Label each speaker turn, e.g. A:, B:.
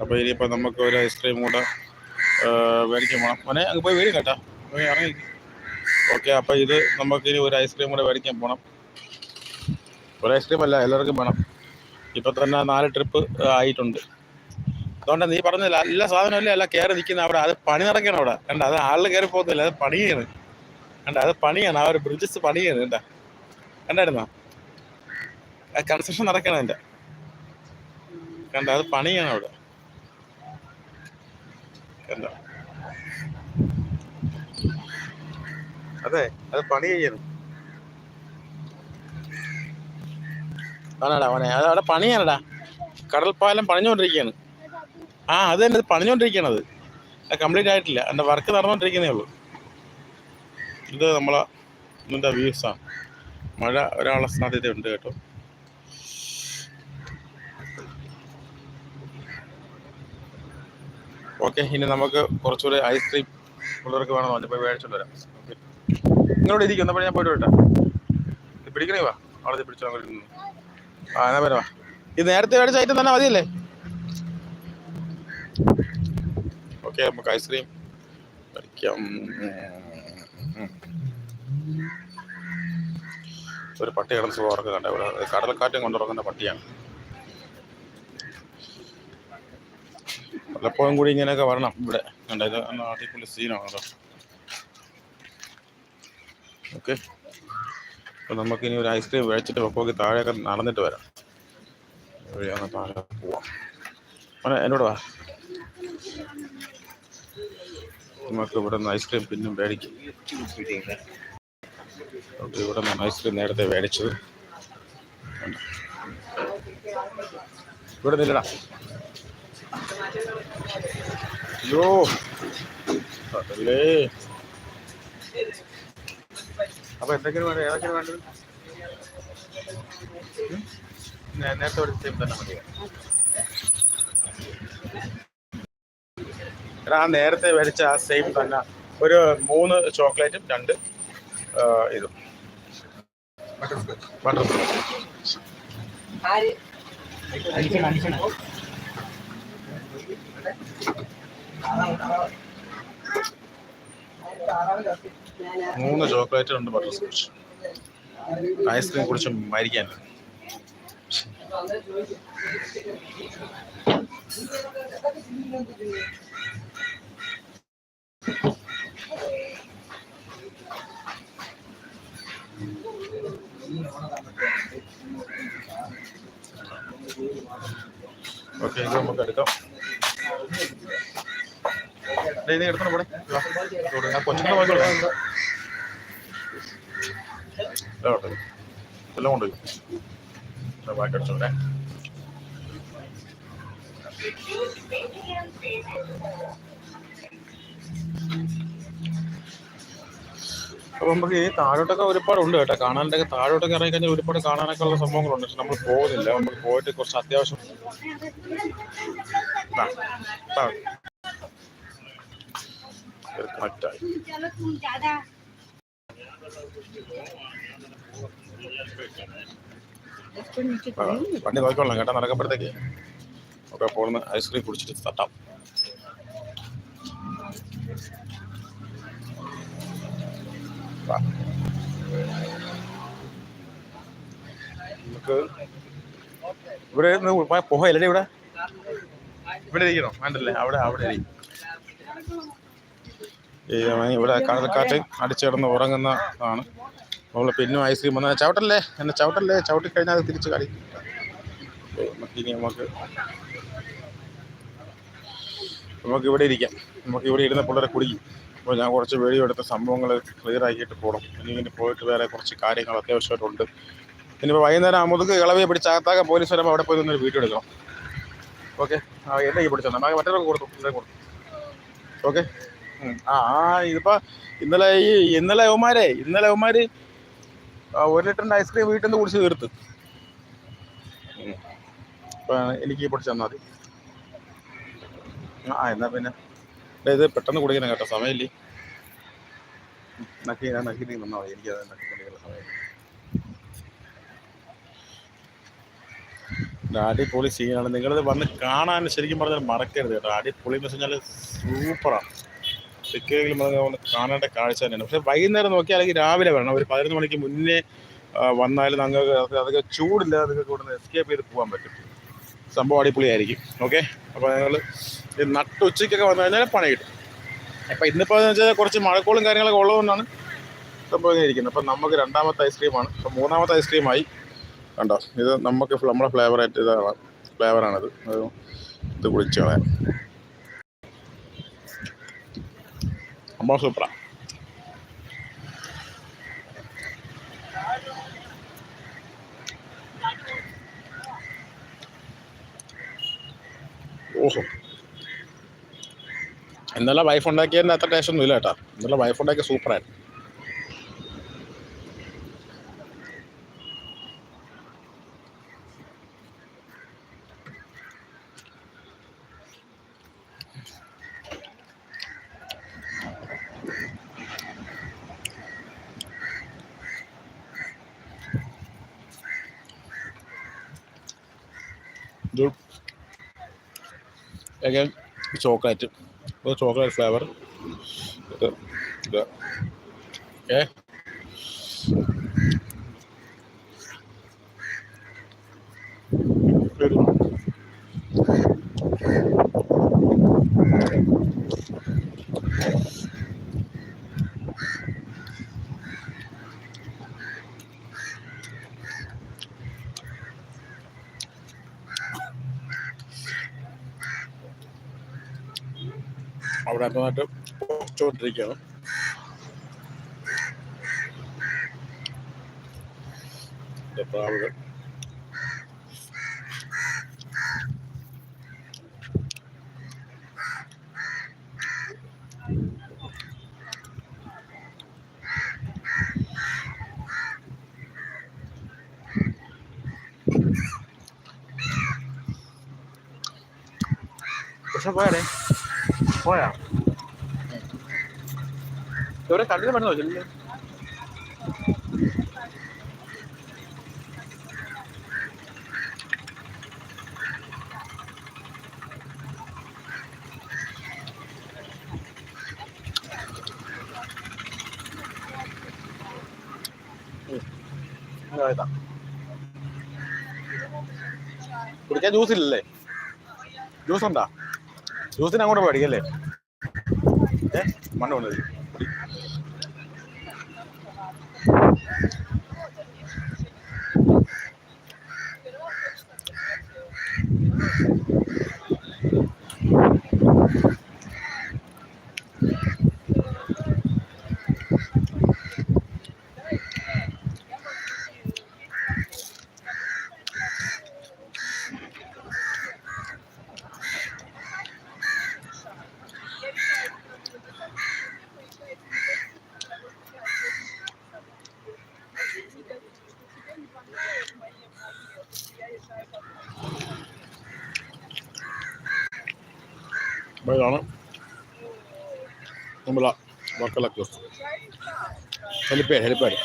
A: അപ്പോൾ ഇനിയിപ്പോൾ നമുക്ക് ഒരു ഐസ്ക്രീം കൂടെ മേടിക്കാൻ പോകണം മോനെ അങ്ങ് പോയി വരും കേട്ടോ. പോയി ഇറങ്ങി ഓക്കെ അപ്പോൾ ഇത് നമുക്ക് ഇനി ഒരു ഐസ്ക്രീം കൂടെ മേടിക്കാൻ പോകണം ഒരു ഐസ്ക്രീം അല്ല എല്ലാവർക്കും വേണം. ഇപ്പം തന്നെ നാല് ട്രിപ്പ് ആയിട്ടുണ്ട്. അതുകൊണ്ട് നീ പറഞ്ഞില്ല എല്ലാ സാധനമല്ലേ അല്ല കയറി നിൽക്കുന്ന അവിടെ. അത് പണി നടക്കണം അവിടെ. കണ്ട അത് ആളിൽ കയറി പോകുന്നില്ല അത് പണിയാണ്. കണ്ട അത് പണിയാണ് ആ ഒരു ബ്രിഡ്ജസ് പണിയാണ് കണ്ട. കണ്ടായിരുന്നോ? കൺസ്ട്രക്ഷൻ നടക്കണം എന്റെ കണ്ട അത് പണിയാണ് അവിടെ. അതെ അത് പണി ചെയ്യണം. ആണാടാ അവനെ അത് അവിടെ പണിയാണടാ കടൽപ്പാലം പണിഞ്ഞുകൊണ്ടിരിക്കുകയാണ്. ആ അത് തന്നെ പണിഞ്ഞുകൊണ്ടിരിക്കുകയാണത് അത്. കംപ്ലീറ്റ് ആയിട്ടില്ല. എന്റെ വർക്ക് നടന്നുകൊണ്ടിരിക്കുന്നേ ഉള്ളൂ. ഇത് നമ്മളെ ഇതിന്റെ വ്യൂസാണ്. മഴ ഒരാളെ സാധ്യതയുണ്ട് കേട്ടോ. ഓക്കെ ഇനി നമുക്ക് കുറച്ചുകൂടെ ഐസ്ക്രീം പിള്ളേർക്ക് വേണം? പറഞ്ഞ് പോയി മേടിച്ചോണ്ട് വരാം. ഓക്കെ നിങ്ങളോട് ഇരിക്കും എന്നപ്പോൾ ഞാൻ പോയിട്ട് വിട്ടാ പിടിക്കണേ വാ. അവിടെ പിടിച്ചോ ആ എന്നാ വരാ ഇത് നേരത്തെ മേടിച്ച ഐറ്റം തന്നെ മതിയല്ലേ? ഓക്കെ നമുക്ക് ഐസ്ക്രീം കഴിക്കാം. ഒരു പട്ടി കിടന്ന് സുഖമൊക്കെ കണ്ടേ? ഇവിടെ കടൽക്കാറ്റും കൊണ്ടുറങ്ങുന്ന പട്ടിയാണ്. വല്ലപ്പോഴും കൂടി ഇങ്ങനെയൊക്കെ വരണം. ഇവിടെ കണ്ട ഇത് അടിപൊളി സീനാണ് ഓക്കെ. അപ്പോൾ നമുക്കിനി ഒരു ഐസ്ക്രീം മേടിച്ചിട്ട് വെപ്പോക്കി താഴെയൊക്കെ നടന്നിട്ട് വരാം. വഴിയാണ് താഴെ പോവാം. അവനെ എന്നോട് വാ. നമുക്ക് ഇവിടെ നിന്ന് ഐസ്ക്രീം പിന്നും മേടിക്കും. ഓക്കെ ഇവിടെ നിന്ന് ഐസ്ക്രീം നേരത്തെ മേടിച്ചത്? ഇവിടെ നില്ലടാ അയ്യോ അതല്ലേ. അപ്പൊ എന്തൊക്കെയാണ് വേണ്ടത്? ഏതൊക്കെയാണ് വേണ്ടത്? നേരത്തെ ഒരു സെയിം തന്നെ മതി എടാ ആ നേരത്തെ വരച്ച ആ സെയിം തന്നെ. ഒരു മൂന്ന് ചോക്ലേറ്റും രണ്ട് ഇതും. ബട്ടർ
B: ആര്?
A: മൂന്ന് ചോക്ലേറ്റ് രണ്ട് ബട്ടർ സ്കോച്ച്. ഐസ്ക്രീം കുടിച്ച് മരിക്കാൻ ഓക്കെ ഇത് നമുക്ക് എടുക്കാം. ഇതാവട്ടെ. എല്ലാം കൊണ്ടുപോയി. ബാക്കി അടിച്ചോട്ടെ അപ്പൊ നമുക്ക് ഈ താഴോട്ടൊക്കെ ഒരുപാട് ഉണ്ട് കേട്ടോ. കാണാനൊക്കെ താഴോട്ടൊക്കെ ഇറങ്ങി കഴിഞ്ഞാൽ ഒരുപാട് കാണാനൊക്കെ ഉള്ള സംഭവങ്ങളുണ്ട്. പക്ഷെ നമ്മൾ പോകുന്നില്ല. നമ്മൾ പോയിട്ട് കുറച്ച് അത്യാവശ്യം വണ്ടി നോക്കിക്കൊള്ളാം കേട്ടോ നടക്കുമ്പോഴത്തേക്ക് ഒക്കെ പോകുന്ന ഐസ്ക്രീം കുടിച്ചിട്ട് തട്ടാം. നമുക്ക് ഇവിടെ പോവാ പോയ പുകയല്ലേ ഇവിടെ. ഇവിടെ ഇരിക്കണോ? വേണ്ടല്ലേ? അവിടെ അവിടെ ഇരി. ഈ ഇവിടെ കടൽക്കാറ്റ് അടിച്ചിടന്ന് ഉറങ്ങുന്ന ആണ് നമ്മൾ പിന്നും ഐസ്ക്രീം വന്നാൽ ചവിട്ടല്ലേ? എന്നെ ചവിട്ടല്ലേ? ചവിട്ടി കഴിഞ്ഞാൽ തിരിച്ച് കളി. ഇനി നമുക്ക് നമുക്ക് ഇവിടെ ഇരിക്കാം. നമുക്ക് ഇവിടെ ഇരുന്ന പിള്ളേരെ കുടിക്കും അപ്പോൾ ഞാൻ കുറച്ച് വീഡിയോ എടുത്ത സംഭവങ്ങൾ ക്ലിയർ ആക്കിയിട്ട് പോകണം ഇനി പോയിട്ട് വേറെ കുറച്ച് കാര്യങ്ങൾ അത്യാവശ്യമായിട്ടുണ്ട്. ഇനിയിപ്പോൾ വൈകുന്നേരം മുതുക്ക് ഇളവിയെ പിടിച്ചാകത്താകെ പോലീസ് വരുമ്പോൾ അവിടെ പോയി നിന്നൊരു വീഡിയോ ഓക്കെ. ആ എന്റെ കയ്യിൽ പിടിച്ചു തന്നെ മറ്റൊരു കൊടുത്തു. ഇതേ കൊടുത്തു. ഓക്കെ. ആ ആ ഇതിപ്പോൾ ഇന്നലെ ഈ ഇന്നലെ അവന്മാരെ ഇന്നലെ അവന്മാർ ഒരു ലിറ്ററിന്റെ ഐസ്ക്രീം വീട്ടിൽ നിന്ന് കുടിച്ച് തീർത്ത്. എനിക്ക് പിടിച്ച് തന്നാൽ മതി. ആ എന്നാ പിന്നെ. ഇത് പെട്ടെന്ന് കുടിക്കണം കേട്ടോ. സമയമില്ലേ? നക്കി നക്കി നീ മതി. എനിക്കത് നക്കി കുടിക്കുന്ന സമയം അടിപൊളി സീനാണ് നിങ്ങളിത് വന്ന് കാണാൻ ശരിക്കും പറഞ്ഞാൽ മറക്കരുത് കേട്ടോ. അടിപൊളി എന്ന് വെച്ച് കഴിഞ്ഞാൽ സൂപ്പറാണ്. സിക്കെങ്കിലും വന്ന് കാണേണ്ട കാഴ്ച തന്നെയാണ്. പക്ഷേ വൈകുന്നേരം നോക്കി അല്ലെങ്കിൽ രാവിലെ വരണം. ഒരു പതിനൊന്ന് മണിക്ക് മുന്നേ വന്നാലും നിങ്ങൾക്ക് അതൊക്കെ ചൂടില്ലാതെ നിങ്ങൾക്ക് ഇവിടെ നിന്ന് എസ്കേപ്പ് ചെയ്ത് പോകാൻ പറ്റും. സംഭവം അടിപൊളി ആയിരിക്കും ഓക്കെ അപ്പോൾ നിങ്ങൾ നട്ട് ഉച്ചയ്ക്കൊക്കെ വന്നു കഴിഞ്ഞാൽ പണി കിട്ടും. അപ്പോൾ ഇന്നിപ്പോൾ എന്ന് വെച്ചാൽ കുറച്ച് മഴക്കോളും കാര്യങ്ങളൊക്കെ ഉള്ളതുകൊണ്ടാണ് സംഭവം ഇരിക്കുന്നത്. അപ്പം നമുക്ക് രണ്ടാമത്തെ ഐസ്ക്രീമാണ് അപ്പം മൂന്നാമത്തെ ഐസ്ക്രീമായി കണ്ടോ? ഇത് നമുക്ക് നമ്മുടെ ഫ്ലേവറായിട്ട് ഇതാണ് ഫ്ലേവറാണിത് ഇത്. കുടിച്ച് കളയാം. സംഭവം സൂപ്പറാണ് ഓഹോ. ഇന്നലെ വൈഫ് ഉണ്ടാക്കിയതിന്റെ അത്ര ടേസ്റ്റ് ഒന്നും ഇല്ല കേട്ടോ. ഇന്നലെ വൈഫ് ഉണ്ടാക്കിയ സൂപ്പറായിരുന്നു ഇത് again ചോക്ലേറ്റ് ഒരു ചോക്ലേറ്റ് ഫ്ലേവർ. ഇത് ഓക്കെ അവിടെ നന്നായിട്ട് പൊച്ചോണ്ടിരിക്കുകയാണ് ഇത് പ്രാവുകൾ പക്ഷെ പോയാലേ പോയാ? ഇവരെ കണ്ണിന് പറ്റുന്നോ ചെല്ലില്ല കുടിക്കാൻ ജ്യൂസ് ഇല്ലല്ലേ? ജ്യൂസ് ഉണ്ടോ? ജ്യൂസിന് അങ്ങോട്ട് പഠിക്കല്ലേ ഏ? മണ്ണ് കൊണ്ടുവരും. അപ്പോൾ ഇതാണ് നമ്മളെ വർക്കല കോസ്റ്റ് ഹെലിപ്പാഡ് ഹെലിപ്പാഡ്